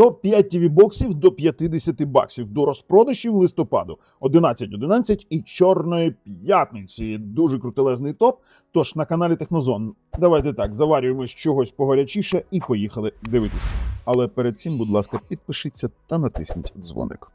Топ-5 TV боксів до 50 баксів до розпродажів листопаду 11.11 і Чорної п'ятниці. Дуже крутелезний топ. Тож на каналі Технозон. Давайте так, заварюємось чогось погарячіше і поїхали дивитися. Але перед цим, будь ласка, підпишіться та натисніть дзвоник.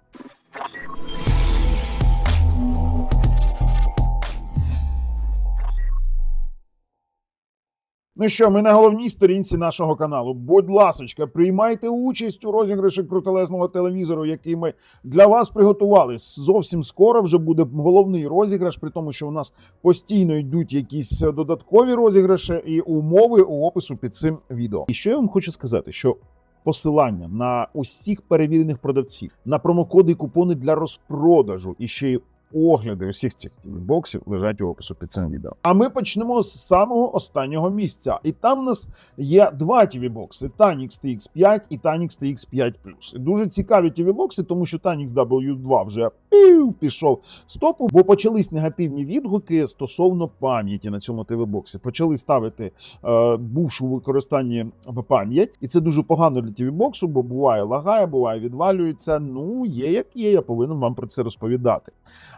Ну що, ми на головній сторінці нашого каналу. Будь ласочка, приймайте участь у розіграші крутелезного телевізору, який ми для вас приготували. Зовсім скоро вже буде головний розіграш, при тому, що у нас постійно йдуть якісь додаткові розіграші і умови у опису під цим відео. І що я вам хочу сказати, що. Посилання на усіх перевірених продавців, на промокоди і купони для розпродажу і ще й огляди усіх цих боксів лежать у опису під цим відео. А ми почнемо з самого останнього місця. І там у нас є два tv бокси Tanix TX5 і Tanix TX5 І Дуже цікаві tv бокси тому що Tanix W2 вже пішов з топу, бо почались негативні відгуки стосовно пам'яті на цьому tv боксі Почали ставити е, бувшу в використанні пам'ять, і це дуже погано для tv боксу бо буває лагає, буває відвалюється. Ну, є як є, я повинен вам про це розповідати.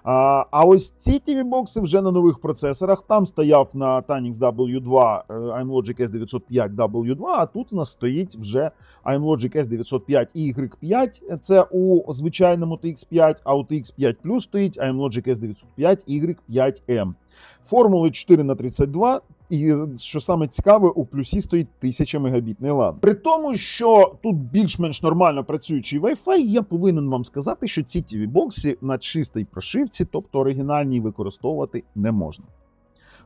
А, ось ці tv бокси вже на нових процесорах. Там стояв на Tanix W2 е, iMlogic S905 W2, а тут у нас стоїть вже iMlogic S905 Y5. Це у звичайному TX5, а у TX5 Plus стоїть iMlogic S905 Y5M. Формули 4 на 32 і що саме цікаве, у плюсі стоїть 1000 мегабітний LAN. При тому, що тут більш-менш нормально працюючий Wi-Fi, я повинен вам сказати, що ці tv бокси на чистій прошивці, тобто оригінальній, використовувати не можна.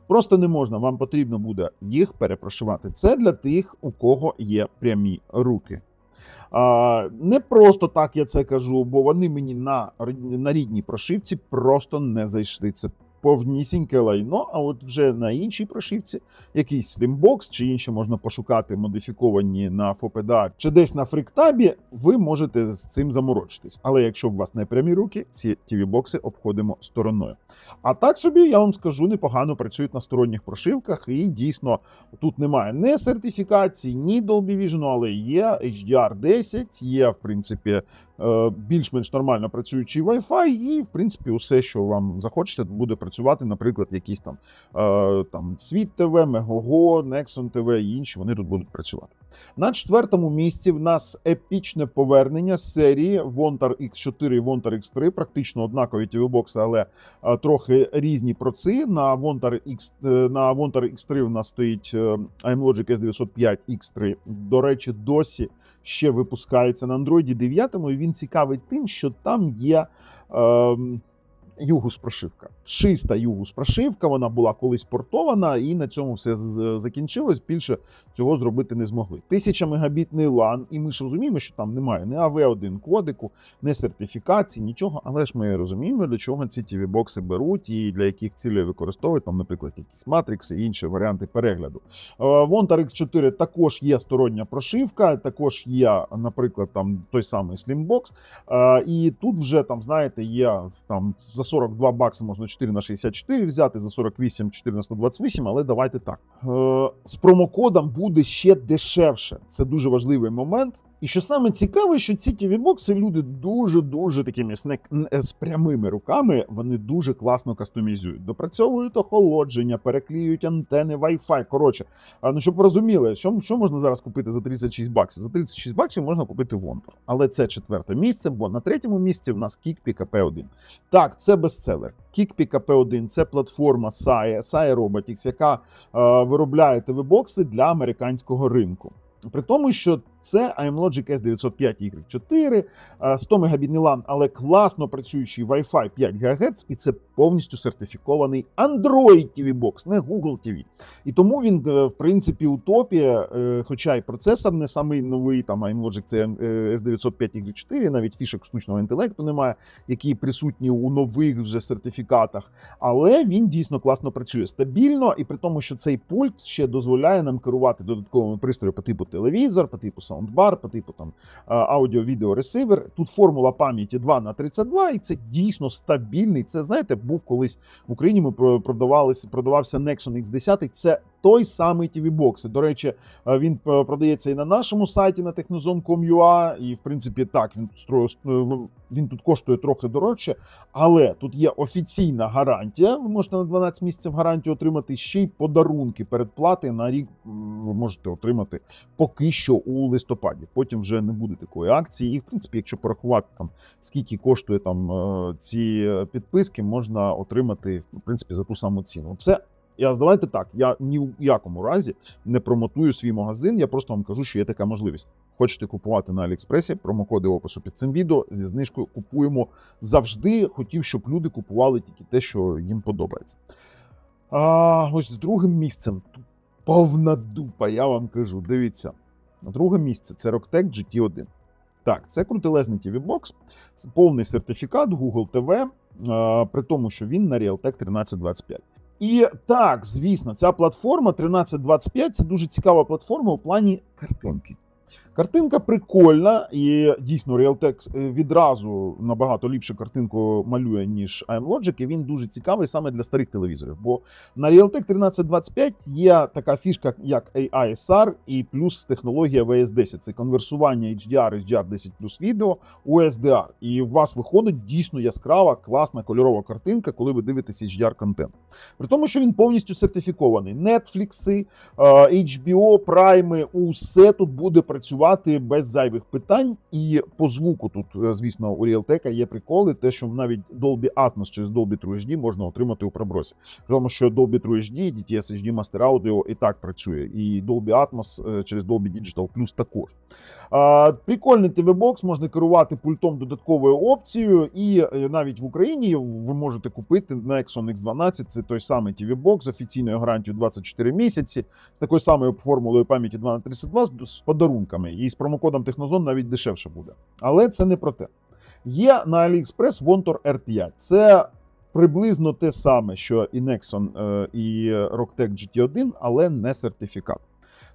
Просто не можна, вам потрібно буде їх перепрошивати. Це для тих, у кого є прямі руки. А, не просто так я це кажу, бо вони мені на, на рідній прошивці просто не зайшли. Це повнісіньке лайно, а от вже на іншій прошивці якийсь слімбокс чи інші можна пошукати модифіковані на Фопеда чи десь на фриктабі, ви можете з цим заморочитись. Але якщо у вас не прямі руки, ці tv бокси обходимо стороною. А так собі я вам скажу, непогано працюють на сторонніх прошивках, і дійсно тут немає ні сертифікації, ні Dolby Vision, але є HDR 10, є в принципі більш-менш нормально працюючий Wi-Fi, і в принципі усе, що вам захочеться, буде працювати, наприклад, якісь там е, там Світ ТВ, Мегого, Nexon ТВ і інші вони тут будуть працювати. На четвертому місці в нас епічне повернення серії Vontar X4 і Vontar X3, практично однакові тівбокси, але е, трохи різні проци. На Vontar X е, на Vontar X3 у нас стоїть iMlogic S905 X3. До речі, досі ще випускається на Android 9, і він цікавий тим, що там є. Е, Югус прошивка. Чиста Югус прошивка, вона була колись портована, і на цьому все закінчилось. Більше цього зробити не змогли. Тисяча мегабітний LAN, і ми ж розуміємо, що там немає ні AV1 кодику, ні сертифікації, нічого. Але ж ми розуміємо, для чого ці tv бокси беруть і для яких цілей використовують, там, наприклад, якісь матрикси і інші варіанти перегляду. Е, Vontar X4 також є стороння прошивка, також є, наприклад, там той самий Slimbox. Е, І тут вже там, знаєте, є там за 42 бакси можна 4 на 64 взяти, за 48 4 на 128, але давайте так. Е, З промокодом буде ще дешевше. Це дуже важливий момент. І що саме цікаве, що ці tv бокси люди дуже-дуже такими не- з прямими руками вони дуже класно кастомізують. Допрацьовують охолодження, переклеюють антени, Wi-Fi. Коротше, ну щоб ви розуміли, що, що можна зараз купити за 36 баксів? За 36 баксів можна купити Вонтер. Але це четверте місце, бо на третьому місці в нас Kick PKP1. Так, це бестселер. Kick PKP1 це платформа SAE, SAE Robotics, яка е, виробляє TV-бокси для американського ринку. При тому, що це iMlogic S905 Y4, е, 100 мегабітний LAN, але класно працюючий Wi-Fi 5 ГГц, і це повністю сертифікований Android TV Box, не Google TV. І тому він, е, в принципі, у топі, е, хоча й процесор не самий новий, там iMlogic це е, S905 Y4, навіть фішок штучного інтелекту немає, які присутні у нових вже сертифікатах. Але він дійсно класно працює стабільно, і при тому, що цей пульт ще дозволяє нам керувати додатковими пристроями по типу телевізор, по типу саундбар, по типу там аудіо-відео ресивер. Тут формула пам'яті 2 на 32, і це дійсно стабільний. Це знаєте, був колись в Україні. Ми про- продавалися, продавався Nexon X10. Це той самий TV Box. До речі, е, він е, продається і на нашому сайті на technozone.com.ua, і в принципі так він строю він тут коштує трохи дорожче, але тут є офіційна гарантія. Ви можете на 12 місяців гарантію отримати ще й подарунки передплати на рік. Ви можете отримати поки що у листопаді. Потім вже не буде такої акції. І в принципі, якщо порахувати там скільки коштує там е, ці е, підписки, можна отримати в принципі за ту саму ціну. Це я давайте так. Я ні в якому разі не промотую свій магазин. Я просто вам кажу, що є така можливість. Хочете купувати на Аліекспресі, промокоди опису під цим відео зі знижкою купуємо завжди. Хотів, щоб люди купували тільки те, що їм подобається. А ось з другим місцем тут повна дупа, я вам кажу. Дивіться. Друге місце це Rocktech GT1. Так, це крутелезний TV Box, повний сертифікат Google TV, при тому, що він на Realtek 1325. І так, звісно, ця платформа 1325 це дуже цікава платформа у плані картинки. Картинка прикольна, і дійсно Realtek е, відразу набагато ліпше картинку малює, ніж iMlogic, і він дуже цікавий саме для старих телевізорів. Бо на Realtek 1325 є така фішка, як AISR і плюс технологія VS10. Це конверсування HDR, HDR 10 плюс відео у SDR. І у вас виходить дійсно яскрава, класна кольорова картинка, коли ви дивитесь HDR контент. При тому, що він повністю сертифікований. Netflix, е, HBO, Prime, усе тут буде працювати без зайвих питань. І по звуку тут, е, звісно, у Realtek є приколи, те, що навіть Dolby Atmos через Dolby True HD можна отримати у пробросі. Тому що Dolby True HD, DTS HD Master Audio і так працює, і Dolby Atmos е, через Dolby Digital Plus також. Прикольний TV-бокс можна керувати пультом додатковою опцією, і е, навіть в Україні ви можете купити на Nexon X12, це той самий TV-бокс з офіційною гарантією 24 місяці, з такою самою формулою пам'яті 2 на 32 з- з подарунками. І з промокодом Технозон навіть дешевше буде. Але це не про те. Є на AliExpress Vontor R5. Це приблизно те саме, що і Nexon, е, і Rocktech GT1, але не сертифікат.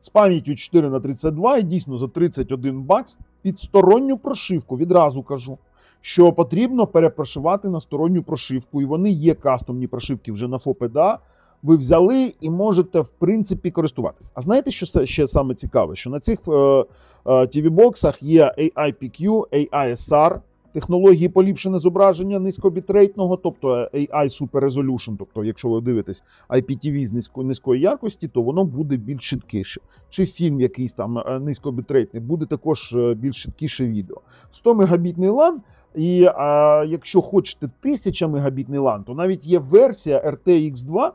З пам'яттю 4 на 32 і дійсно за 31 бакс під сторонню прошивку. Відразу кажу, що потрібно перепрошивати на сторонню прошивку, і вони є кастомні прошивки вже на FOPDA. Ви взяли і можете в принципі користуватись. А знаєте, що ще саме цікаве? Що на цих е, е, TV-боксах є AIPQ, AISR, технології поліпшене зображення низькобітрейтного, тобто AI Super Resolution. Тобто, якщо ви дивитесь IPTV з низької низької якості, то воно буде більш швидкіше. Чи фільм якийсь там е, низькобітрейтний, буде також е, більш швидкіше відео. 100 мегабітний LAN, і а, якщо хочете 1000 мегабітний LAN, то навіть є версія RTX 2,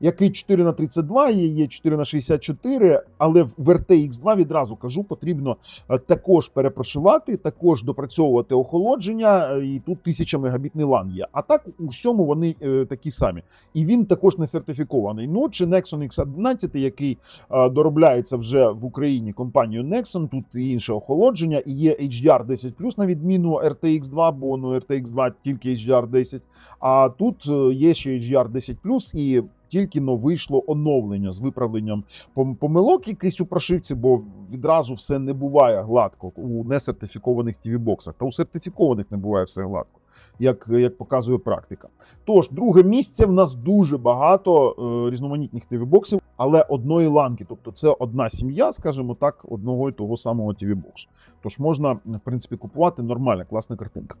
який 4 на 32 є, є 4 на 64, але в RTX 2 відразу кажу, потрібно е, також перепрошивати, також допрацьовувати охолодження, е, і тут 1000 мегабітний LAN є. А так у всьому вони е, такі самі. І він також не сертифікований. Ну чи Nexon X11, який доробляється вже в Україні компанією Nexon, тут інше охолодження, і є HDR 10 на відміну RTX 2, бо ну RTX 2 тільки HDR 10. А тут є ще HDR 10 і тільки но вийшло оновлення з виправленням помилок якийсь у прошивці, бо відразу все не буває гладко у несертифікованих TV-боксах. Та у сертифікованих не буває все гладко, як, як показує практика. Тож, друге місце в нас дуже багато е, різноманітних TV-боксів, але одної ланки. Тобто це одна сім'я, скажімо так, одного і того самого TV-боксу. Тож можна, в принципі, купувати нормальна, класна картинка.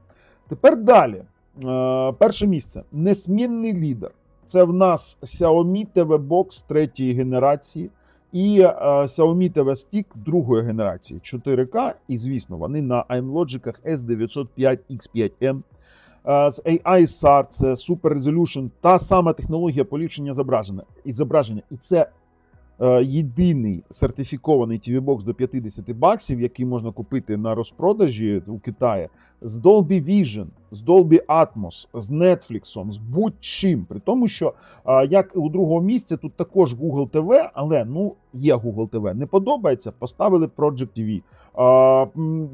Тепер далі. Е, перше місце несмінний лідер. Це в нас Xiaomi TV Box третьої генерації і е, Xiaomi TV Stick другої генерації 4K. І звісно, вони на iMlogic S905 X5M. Е, З AI SAR, це Super Resolution, та сама технологія поліпшення зображення. І зображення. І це е, єдиний сертифікований TV-бокс до 50 баксів, який можна купити на розпродажі у Китаї з Dolby Vision, з Dolby Atmos, з Netflix, з будь-чим. При тому, що як і у другого місця, тут також Google TV, але ну є Google TV. Не подобається, поставили Project TV.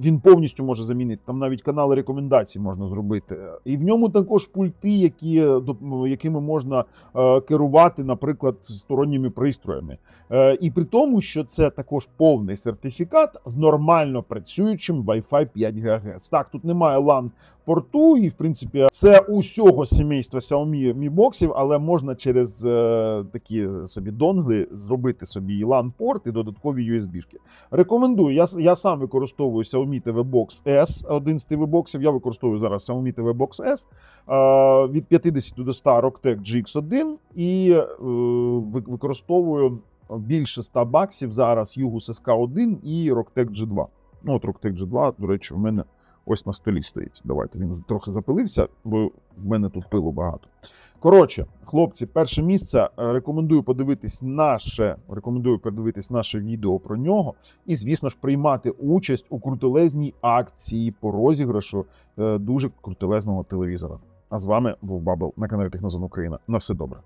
Він повністю може замінити. Там навіть канали рекомендацій можна зробити. І в ньому також пульти, які, е, якими можна е, керувати, наприклад, сторонніми пристроями. Е, І при тому, що це також повний сертифікат з нормально працюючим Wi-Fi 5 ГГц. Так, тут немає LAN порту, І в принципі, це усього сімейства Xiaomi Mi боксів, але можна через е, такі собі донгли зробити собі LAN порт і додаткові USB-шки. Рекомендую. Я, я сам використовую Xiaomi TV Box S, один з TV боксів. Я використовую зараз Xiaomi TV Box S е, від 50 до 100 Rocktech GX1 і е, використовую більше 100 баксів зараз Yugus SK1 і Rocktech G2. Ну, от Rocktech G2, до речі, в мене ось на столі стоїть. Давайте він трохи запилився, бо в мене тут пилу багато. Коротше, хлопці, перше місце. Е, Рекомендую подивитись наше, рекомендую подивитись наше відео про нього. І, звісно ж, приймати участь у крутелезній акції по розіграшу е, дуже крутелезного телевізора. А з вами був Бабл на каналі Технозон Україна. На все добре.